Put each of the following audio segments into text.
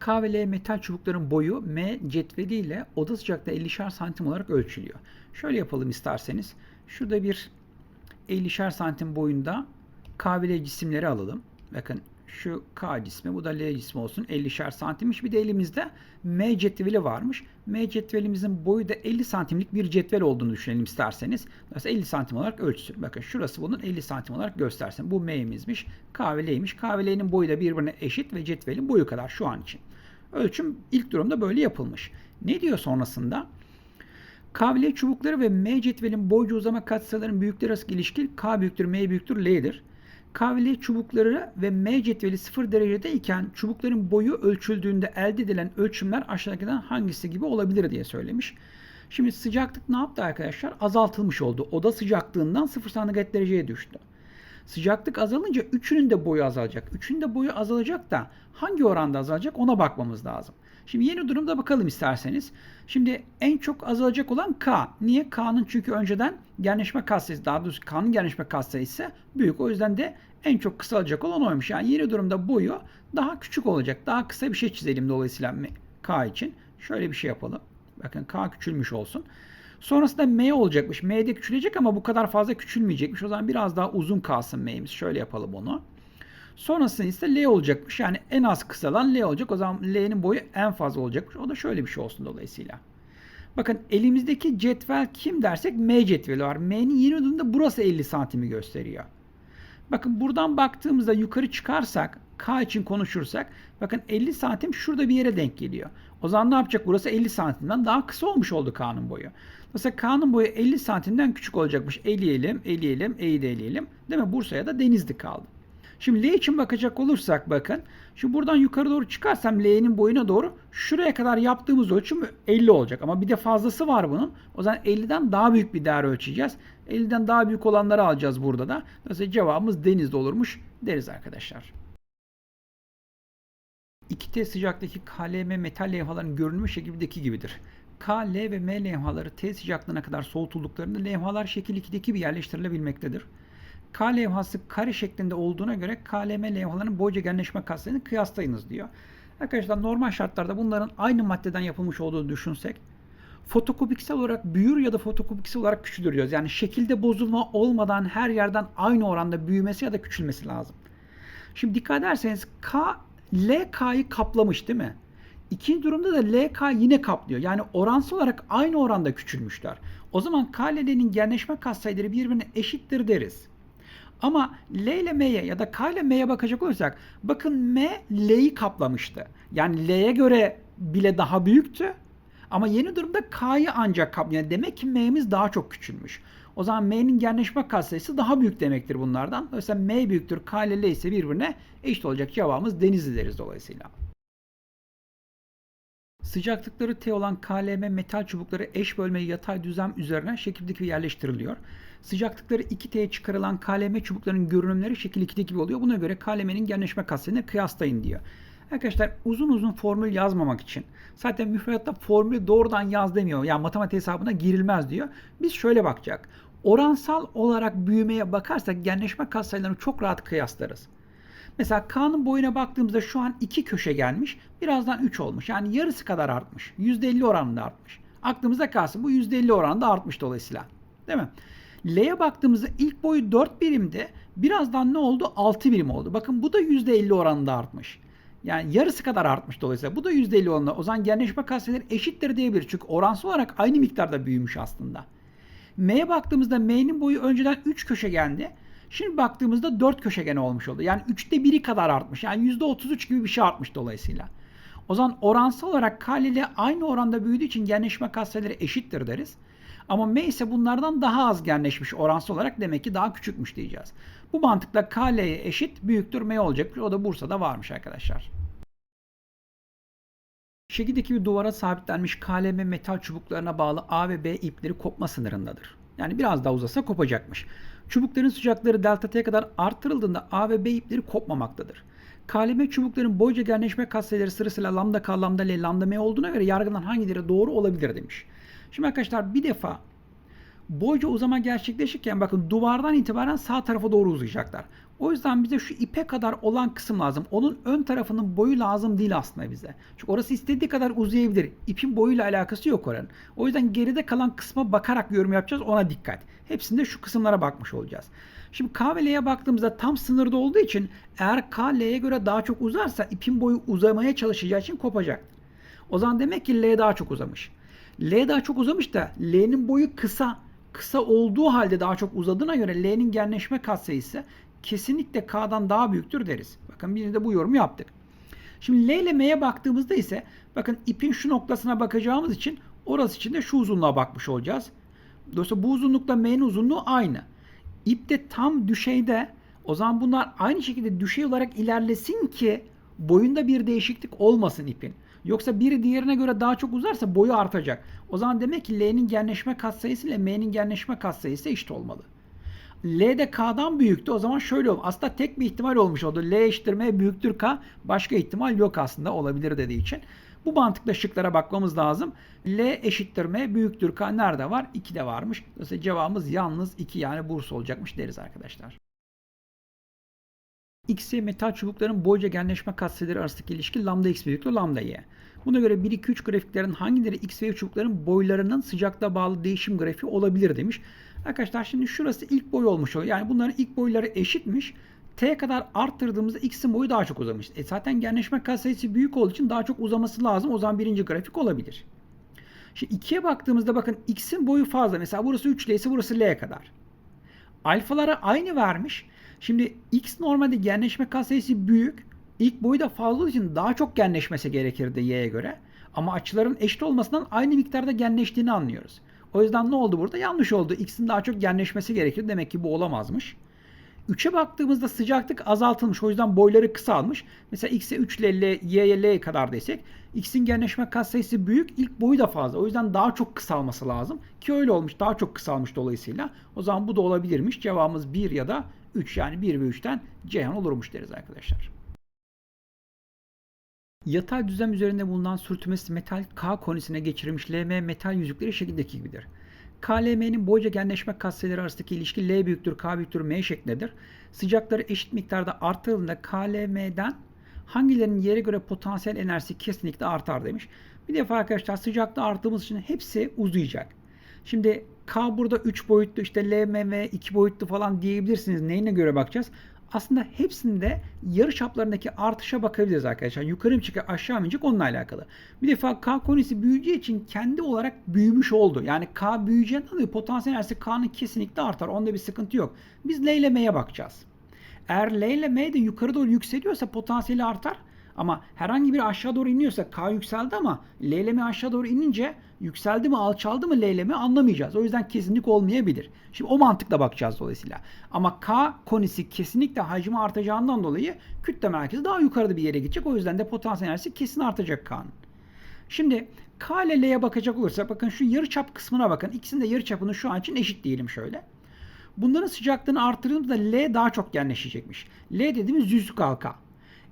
K ve L metal çubukların boyu M cetveliyle oda sıcaklığı 50'şer santim olarak ölçülüyor. Şöyle yapalım isterseniz. Şurada bir 50'şer santim boyunda K ve L cisimleri alalım. Bakın şu K cismi, bu da L cismi olsun. 50'şer santimmiş. Bir de elimizde M cetveli varmış. M cetvelimizin boyu da 50 santimlik bir cetvel olduğunu düşünelim isterseniz. Mesela 50 santim olarak ölçüsün. Bakın şurası bunun 50 santim olarak göstersin. Bu M'imizmiş. K ve L'ymiş. K ve L'nin boyu da birbirine eşit ve cetvelin boyu kadar şu an için. Ölçüm ilk durumda böyle yapılmış. Ne diyor sonrasında? K çubukları ve M cetvelin boycu uzama katsayılarının büyükleri arasındaki ilişki K büyüktür M büyüktür L'dir. K çubukları ve M cetveli 0 derecedeyken çubukların boyu ölçüldüğünde elde edilen ölçümler aşağıdakilerden hangisi gibi olabilir diye söylemiş. Şimdi sıcaklık ne yaptı arkadaşlar? Azaltılmış oldu. Oda sıcaklığından 0 santigrat dereceye düştü. Sıcaklık azalınca üçünün de boyu azalacak. Üçünün de boyu azalacak da hangi oranda azalacak ona bakmamız lazım. Şimdi yeni durumda bakalım isterseniz. Şimdi en çok azalacak olan K. Niye? K'nın çünkü önceden genleşme katsayısı, daha doğrusu K'nın genleşme katsayısı büyük. O yüzden de en çok kısalacak olan oymuş. Yani yeni durumda boyu daha küçük olacak. Daha kısa bir şey çizelim dolayısıyla K için. Şöyle bir şey yapalım. Bakın K küçülmüş olsun. Sonrasında M olacakmış. M de küçülecek ama bu kadar fazla küçülmeyecekmiş. O zaman biraz daha uzun kalsın M'imiz. Şöyle yapalım onu. Sonrasında ise L olacakmış. Yani en az kısalan L olacak. O zaman L'nin boyu en fazla olacakmış. O da şöyle bir şey olsun dolayısıyla. Bakın elimizdeki cetvel kim dersek M cetveli var. M'nin yeni durumda burası 50 santimi gösteriyor. Bakın buradan baktığımızda yukarı çıkarsak K için konuşursak bakın 50 santim şurada bir yere denk geliyor. O zaman ne yapacak? Burası 50 santimden daha kısa olmuş oldu K'nın boyu. Mesela K'nın boyu 50 santimden küçük olacakmış. Eleyelim, eleyelim, eği de eleyelim. Değil mi? Bursa'ya da Denizli kaldı. Şimdi L için bakacak olursak bakın. Şu buradan yukarı doğru çıkarsam L'nin boyuna doğru şuraya kadar yaptığımız ölçüm 50 olacak. Ama bir de fazlası var bunun. O zaman 50'den daha büyük bir değer ölçeceğiz. 50'den daha büyük olanları alacağız burada da. Dolayısıyla cevabımız denizde olurmuş deriz arkadaşlar. 2T sıcaktaki KLM metal levhaların görünümü şekildeki gibidir. K, L ve M levhaları T sıcaklığına kadar soğutuldıklarında levhalar şekil 2'deki gibi yerleştirilebilmektedir. K levhası kare şeklinde olduğuna göre KLM levhalarının boyca genleşme katsayını kıyaslayınız diyor. Arkadaşlar normal şartlarda bunların aynı maddeden yapılmış olduğunu düşünsek fotokopiksel olarak büyür ya da fotokopiksel olarak küçülür diyoruz. Yani şekilde bozulma olmadan her yerden aynı oranda büyümesi ya da küçülmesi lazım. Şimdi dikkat ederseniz K, L K'yı kaplamış değil mi? İkinci durumda da LK yine kaplıyor. Yani oransal olarak aynı oranda küçülmüşler. O zaman K ile L'nin genleşme katsayıları birbirine eşittir deriz. Ama L ile M'ye ya da K ile M'ye bakacak olursak bakın M L'yi kaplamıştı. Yani L'ye göre bile daha büyüktü. Ama yeni durumda K'yı ancak kaplıyor. Yani demek ki M'miz daha çok küçülmüş. O zaman M'nin genleşme katsayısı daha büyük demektir bunlardan. Dolayısıyla M büyüktür K ile L ise birbirine eşit olacak cevabımız Denizli deriz dolayısıyla. Sıcaklıkları T olan KLM metal çubukları eş bölmeli yatay düzlem üzerine şekildeki yerleştiriliyor. Sıcaklıkları 2T'ye çıkarılan KLM çubuklarının görünümleri şekil 2'deki gibi oluyor. Buna göre KLM'nin genleşme katsayını kıyaslayın diyor. Arkadaşlar uzun uzun formül yazmamak için zaten müfredatta formülü doğrudan yaz demiyor. Yani matematik hesabına girilmez diyor. Biz şöyle bakacak. Oransal olarak büyümeye bakarsak genleşme katsayılarını çok rahat kıyaslarız. Mesela K'nın boyuna baktığımızda şu an 2 köşe gelmiş. Birazdan 3 olmuş. Yani yarısı kadar artmış. %50 oranında artmış. Aklımızda kalsın bu %50 oranında artmış dolayısıyla. Değil mi? L'ye baktığımızda ilk boyu 4 birimdi. Birazdan ne oldu? 6 birim oldu. Bakın bu da %50 oranında artmış. Yani yarısı kadar artmış dolayısıyla. Bu da %50 oranında. O zaman genleşme katsayıları eşittir diyebilir. Çünkü oransal olarak aynı miktarda büyümüş aslında. M'ye baktığımızda M'nin boyu önceden 3 köşegendi. Şimdi baktığımızda 4 köşegen olmuş oldu. Yani 3'te biri kadar artmış. Yani %33 gibi bir şey artmış dolayısıyla. O zaman oransal olarak K ile aynı oranda büyüdüğü için genleşme katsayıları eşittir deriz. Ama M ise bunlardan daha az genleşmiş oransal olarak demek ki daha küçükmüş diyeceğiz. Bu mantıkla K L'ye eşit büyüktür M olacakmış. O da Bursa'da varmış arkadaşlar. Şekildeki bir duvara sabitlenmiş KLM metal çubuklarına bağlı A ve B ipleri kopma sınırındadır. Yani biraz daha uzasa kopacakmış. Çubukların sıcaklığı delta T kadar artırıldığında A ve B ipleri kopmamaktadır. KLM çubukların boyca genleşme katsayıları sırasıyla lambda K, lambda L, lambda M olduğuna göre yargılanan hangileri doğru olabilir demiş. Şimdi arkadaşlar bir defa boyca uzama gerçekleşirken bakın duvardan itibaren sağ tarafa doğru uzayacaklar. O yüzden bize şu ipe kadar olan kısım lazım. Onun ön tarafının boyu lazım değil aslında bize. Çünkü orası istediği kadar uzayabilir. İpin boyuyla alakası yok oranın. O yüzden geride kalan kısma bakarak yorum yapacağız. Ona dikkat. Hepsinde şu kısımlara bakmış olacağız. Şimdi K ve L'ye baktığımızda tam sınırda olduğu için eğer K L'ye göre daha çok uzarsa ipin boyu uzamaya çalışacağı için kopacak. O zaman demek ki L daha çok uzamış. L daha çok uzamış da L'nin boyu kısa. Kısa olduğu halde daha çok uzadığına göre L'nin genleşme katsayısı kesinlikle K'dan daha büyüktür deriz. Bakın bir de bu yorumu yaptık. Şimdi L ile M'ye baktığımızda ise bakın ipin şu noktasına bakacağımız için orası için de şu uzunluğa bakmış olacağız. Dolayısıyla bu uzunlukla M'nin uzunluğu aynı. İp de tam düşeyde. O zaman bunlar aynı şekilde düşey olarak ilerlesin ki boyunda bir değişiklik olmasın ipin. Yoksa biri diğerine göre daha çok uzarsa boyu artacak. O zaman demek ki L'nin genleşme katsayısı ile M'nin genleşme katsayısı eşit olmalı. L de K'dan büyüktü. O zaman şöyle oldu. Aslında tek bir ihtimal olmuş oldu. L eşittir M büyüktür K. Başka ihtimal yok aslında olabilir dediği için. Bu mantıkla şıklara bakmamız lazım. L eşittir M büyüktür K nerede var? 2'de varmış. Dolayısıyla cevabımız yalnız 2 yani Bursa olacakmış deriz arkadaşlar. X ve metal çubukların boyca genleşme katsayıları arasındaki ilişki lambda x büyüklüğü lambda y. Buna göre 1 2 3 grafiklerin hangileri x ve y çubukların boylarının sıcaklığa bağlı değişim grafiği olabilir demiş. Arkadaşlar şimdi şurası ilk boy olmuş oluyor. Yani bunların ilk boyları eşitmiş. T kadar arttırdığımızda x'in boyu daha çok uzamış. E zaten genleşme katsayısı büyük olduğu için daha çok uzaması lazım. O zaman birinci grafik olabilir. Şimdi 2'ye baktığımızda bakın x'in boyu fazla. Mesela burası 3L ise burası L kadar. Alfalara aynı vermiş. Şimdi x normalde genleşme katsayısı büyük. İlk boyu da fazla için daha çok genleşmesi gerekirdi y'ye göre. Ama açıların eşit olmasından aynı miktarda genleştiğini anlıyoruz. O yüzden ne oldu burada? Yanlış oldu. X'in daha çok genleşmesi gerekir. Demek ki bu olamazmış. 3'e baktığımızda sıcaklık azaltılmış. O yüzden boyları kısalmış. Mesela X'e 3 ile L, Y'ye L kadar desek X'in genleşme katsayısı büyük. ilk boyu da fazla. O yüzden daha çok kısalması lazım. Ki öyle olmuş. Daha çok kısalmış dolayısıyla. O zaman bu da olabilirmiş. Cevabımız 1 ya da 3 yani 1 ve 3'ten Ceyhan olurmuş deriz arkadaşlar. Yatay düzlem üzerinde bulunan sürtünmesi metal K konisine geçirilmiş LM metal yüzükleri şekildeki gibidir. KLM'nin boyca genleşme katsayıları arasındaki ilişki L büyüktür K büyüktür M şeklindedir. Sıcakları eşit miktarda arttığında KLM'den hangilerinin yere göre potansiyel enerjisi kesinlikle artar demiş. Bir defa arkadaşlar sıcaklığı arttığımız için hepsi uzayacak. Şimdi K burada 3 boyutlu işte LMM 2 boyutlu falan diyebilirsiniz. Neyine göre bakacağız? aslında hepsinde yarı çaplarındaki artışa bakabiliriz arkadaşlar. Yukarı mı çıkacak aşağı mı inecek onunla alakalı. Bir defa K konisi büyüyeceği için kendi olarak büyümüş oldu. Yani K büyüyeceğinden dolayı potansiyel enerjisi K'nın kesinlikle artar. Onda bir sıkıntı yok. Biz L ile M'ye bakacağız. Eğer L ile M de yukarı doğru yükseliyorsa potansiyeli artar. Ama herhangi bir aşağı doğru iniyorsa K yükseldi ama L ile M aşağı doğru inince yükseldi mi alçaldı mı L ile M anlamayacağız. O yüzden kesinlik olmayabilir. Şimdi o mantıkla bakacağız dolayısıyla. Ama K konisi kesinlikle hacmi artacağından dolayı kütle merkezi daha yukarıda bir yere gidecek. O yüzden de potansiyel enerjisi kesin artacak K'nın. Şimdi K ile L'ye bakacak olursak bakın şu yarıçap kısmına bakın. İkisinin de yarıçapını şu an için eşit diyelim şöyle. Bunların sıcaklığını arttırdığımızda L daha çok genleşecekmiş. L dediğimiz yüzlük halka.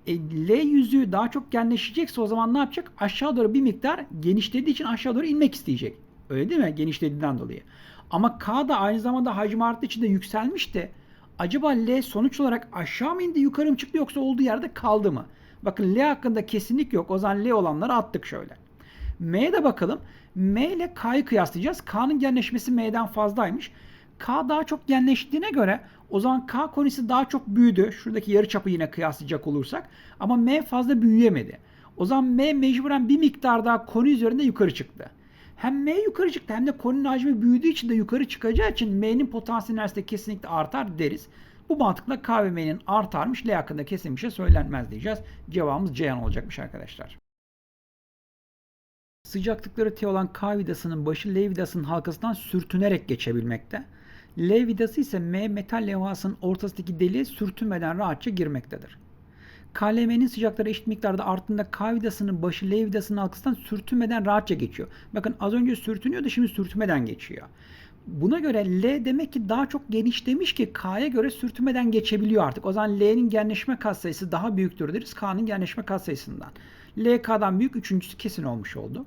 E, L yüzüğü daha çok genleşecekse o zaman ne yapacak? Aşağı doğru bir miktar genişlediği için aşağı doğru inmek isteyecek. Öyle değil mi? Genişlediğinden dolayı. Ama K da aynı zamanda hacmi arttığı için de yükselmiş de acaba L sonuç olarak aşağı mı indi yukarı mı çıktı yoksa olduğu yerde kaldı mı? Bakın L hakkında kesinlik yok. O zaman L olanları attık şöyle. M'ye de bakalım. M ile K'yı kıyaslayacağız. K'nın genleşmesi M'den fazlaymış. K daha çok genleştiğine göre o zaman K konisi daha çok büyüdü. Şuradaki yarı çapı yine kıyaslayacak olursak. Ama M fazla büyüyemedi. O zaman M mecburen bir miktar daha koni üzerinde yukarı çıktı. Hem M yukarı çıktı hem de koninin hacmi büyüdüğü için de yukarı çıkacağı için M'nin potansiyel enerjisi kesinlikle artar deriz. Bu mantıkla K ve M'nin artarmış. L hakkında kesin bir şey söylenmez diyeceğiz. Cevabımız Ceyhan olacakmış arkadaşlar. Sıcaklıkları T olan K vidasının başı L vidasının halkasından sürtünerek geçebilmekte. L vidası ise M metal levhasının ortasındaki deliğe sürtünmeden rahatça girmektedir. KLM'nin sıcakları eşit miktarda arttığında K vidasının başı L vidasının halkasından sürtünmeden rahatça geçiyor. Bakın az önce sürtünüyordu şimdi sürtünmeden geçiyor. Buna göre L demek ki daha çok genişlemiş ki K'ya göre sürtünmeden geçebiliyor artık. O zaman L'nin genleşme katsayısı daha büyüktür deriz K'nın genleşme katsayısından. L K'dan büyük üçüncüsü kesin olmuş oldu.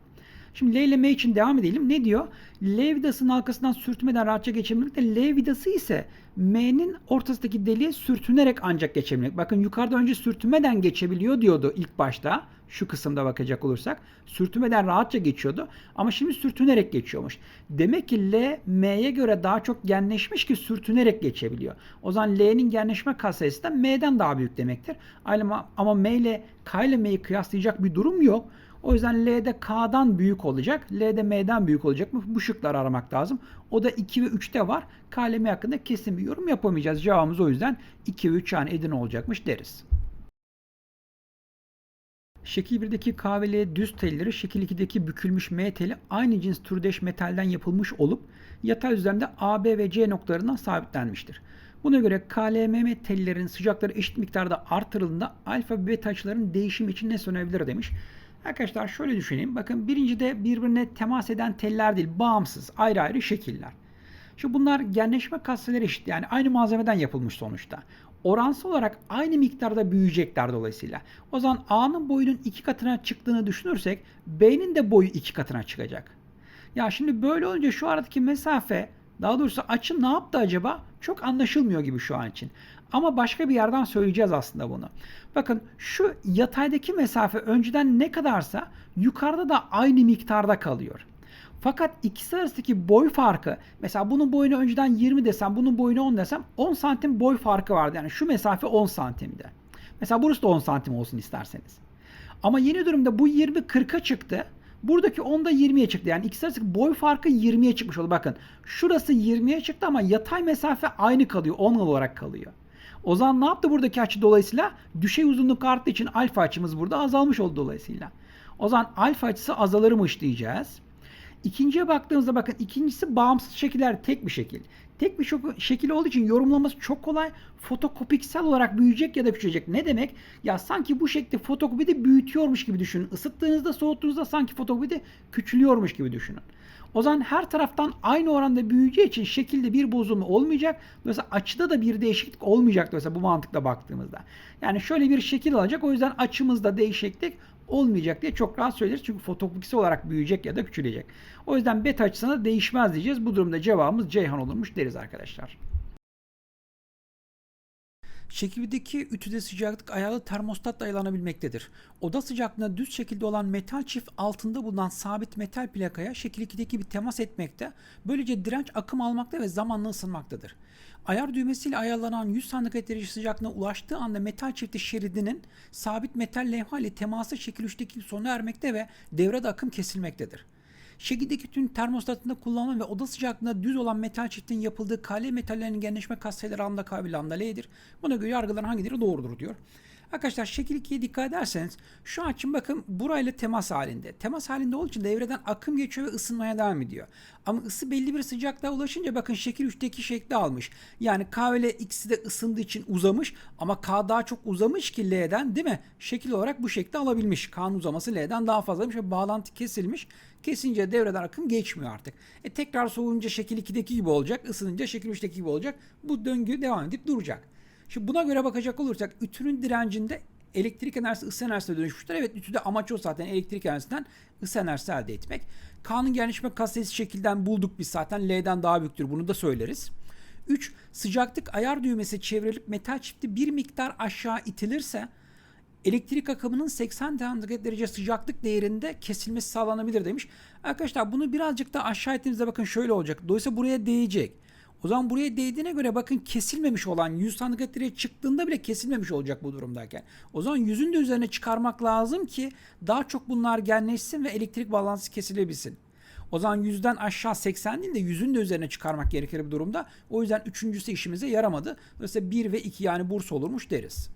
Şimdi L için devam edelim. Ne diyor? L vidasının halkasından sürtünmeden rahatça geçebilmekte. L vidası ise M'nin ortasındaki deliğe sürtünerek ancak geçebilmek. Bakın yukarıda önce sürtünmeden geçebiliyor diyordu ilk başta. Şu kısımda bakacak olursak. Sürtünmeden rahatça geçiyordu. Ama şimdi sürtünerek geçiyormuş. Demek ki L, M'ye göre daha çok genleşmiş ki sürtünerek geçebiliyor. O zaman L'nin genleşme katsayısı da M'den daha büyük demektir. Ama M ile K ile M'yi kıyaslayacak bir durum yok. O yüzden L'de K'dan büyük olacak. L'de M'den büyük olacak mı? Bu şıkları aramak lazım. O da 2 ve 3'te var. K ile M hakkında kesin bir yorum yapamayacağız. Cevabımız o yüzden 2 ve 3 yani Edirne olacakmış deriz. Şekil 1'deki K ve L düz telleri şekil 2'deki bükülmüş M teli aynı cins türdeş metalden yapılmış olup yatay üzerinde A, B ve C noktalarından sabitlenmiştir. Buna göre KLMM tellerin sıcakları eşit miktarda artırıldığında alfa ve beta açıların değişimi için ne söylenebilir demiş. Arkadaşlar şöyle düşüneyim. Bakın birincide birbirine temas eden teller değil, bağımsız, ayrı ayrı şekiller. Şu bunlar genleşme katsayıları eşit. Yani aynı malzemeden yapılmış sonuçta. Oransal olarak aynı miktarda büyüyecekler dolayısıyla. O zaman A'nın boyunun iki katına çıktığını düşünürsek B'nin de boyu iki katına çıkacak. Ya şimdi böyle olunca şu aradaki mesafe daha doğrusu açı ne yaptı acaba? Çok anlaşılmıyor gibi şu an için. Ama başka bir yerden söyleyeceğiz aslında bunu. Bakın şu yataydaki mesafe önceden ne kadarsa yukarıda da aynı miktarda kalıyor. Fakat ikisi arasındaki boy farkı mesela bunun boyunu önceden 20 desem bunun boyunu 10 desem 10 santim boy farkı vardı. Yani şu mesafe 10 santimdi. Mesela burası da 10 santim olsun isterseniz. Ama yeni durumda bu 20 40'a çıktı. Buradaki 10'da 20'ye çıktı. Yani ikisi arasındaki boy farkı 20'ye çıkmış oldu. Bakın şurası 20'ye çıktı ama yatay mesafe aynı kalıyor. 10 olarak kalıyor. O zaman ne yaptı buradaki açı dolayısıyla? Düşey uzunluk arttığı için alfa açımız burada azalmış oldu dolayısıyla. O zaman alfa açısı azalırmış diyeceğiz. İkinciye baktığımızda bakın ikincisi bağımsız şekiller tek bir şekil. Tek bir şekil olduğu için yorumlaması çok kolay. Fotokopiksel olarak büyüyecek ya da küçülecek. Ne demek? Ya sanki bu şekli fotokopide büyütüyormuş gibi düşünün. Isıttığınızda soğuttuğunuzda sanki fotokopide küçülüyormuş gibi düşünün. O zaman her taraftan aynı oranda büyüyeceği için şekilde bir bozulma olmayacak. Mesela açıda da bir değişiklik olmayacak mesela bu mantıkla baktığımızda. Yani şöyle bir şekil alacak. O yüzden açımızda değişiklik olmayacak diye çok rahat söyleriz. Çünkü fotopiksi olarak büyüyecek ya da küçülecek. O yüzden beta açısına değişmez diyeceğiz. Bu durumda cevabımız Ceyhan olurmuş deriz arkadaşlar. Şekildeki ütüde sıcaklık ayarlı termostatla ayarlanabilmektedir. Oda sıcaklığında düz şekilde olan metal çift altında bulunan sabit metal plakaya şekil 2'deki bir temas etmekte. Böylece direnç akım almakta ve zamanla ısınmaktadır. Ayar düğmesiyle ayarlanan 100 santigrat derece sıcaklığına ulaştığı anda metal çifti şeridinin sabit metal levha ile teması şekil 3'teki sona ermekte ve devrede akım kesilmektedir. Şekildeki tüm termostatında kullanılan ve oda sıcaklığında düz olan metal çiftin yapıldığı kale metallerinin genleşme katsayıları lambda K ve lambda L'dir. Buna göre yargıların hangileri doğrudur diyor. Arkadaşlar şekil 2'ye dikkat ederseniz şu açım bakın burayla temas halinde. Temas halinde olduğu için devreden akım geçiyor ve ısınmaya devam ediyor. Ama ısı belli bir sıcaklığa ulaşınca bakın şekil 3'teki şekli almış. Yani K L ikisi de ısındığı için uzamış ama K daha çok uzamış ki L'den değil mi? Şekil olarak bu şekli alabilmiş. K'nın uzaması L'den daha fazlaymış ve bağlantı kesilmiş. Kesince devreden akım geçmiyor artık. E tekrar soğuyunca şekil 2'deki gibi olacak. ısınınca şekil 3'teki gibi olacak. Bu döngü devam edip duracak. Şimdi buna göre bakacak olursak ütünün direncinde elektrik enerjisi ısı enerjisine dönüşmüştür. Evet ütüde amaç o zaten elektrik enerjisinden ısı enerjisi elde etmek. K'nın genleşme katsayısı şekilden bulduk biz zaten. L'den daha büyüktür. Bunu da söyleriz. 3. Sıcaklık ayar düğmesi çevrilip metal çifti bir miktar aşağı itilirse elektrik akımının 80 derece sıcaklık değerinde kesilmesi sağlanabilir demiş. Arkadaşlar bunu birazcık da aşağı ettiğimizde bakın şöyle olacak. Dolayısıyla buraya değecek. O zaman buraya değdiğine göre bakın kesilmemiş olan 100 santigrat çıktığında bile kesilmemiş olacak bu durumdayken. O zaman yüzün de üzerine çıkarmak lazım ki daha çok bunlar genleşsin ve elektrik bağlantısı kesilebilsin. O zaman yüzden aşağı 80 değil de yüzün de üzerine çıkarmak gerekir bu durumda. O yüzden üçüncüsü işimize yaramadı. Dolayısıyla 1 ve 2 yani burs olurmuş deriz.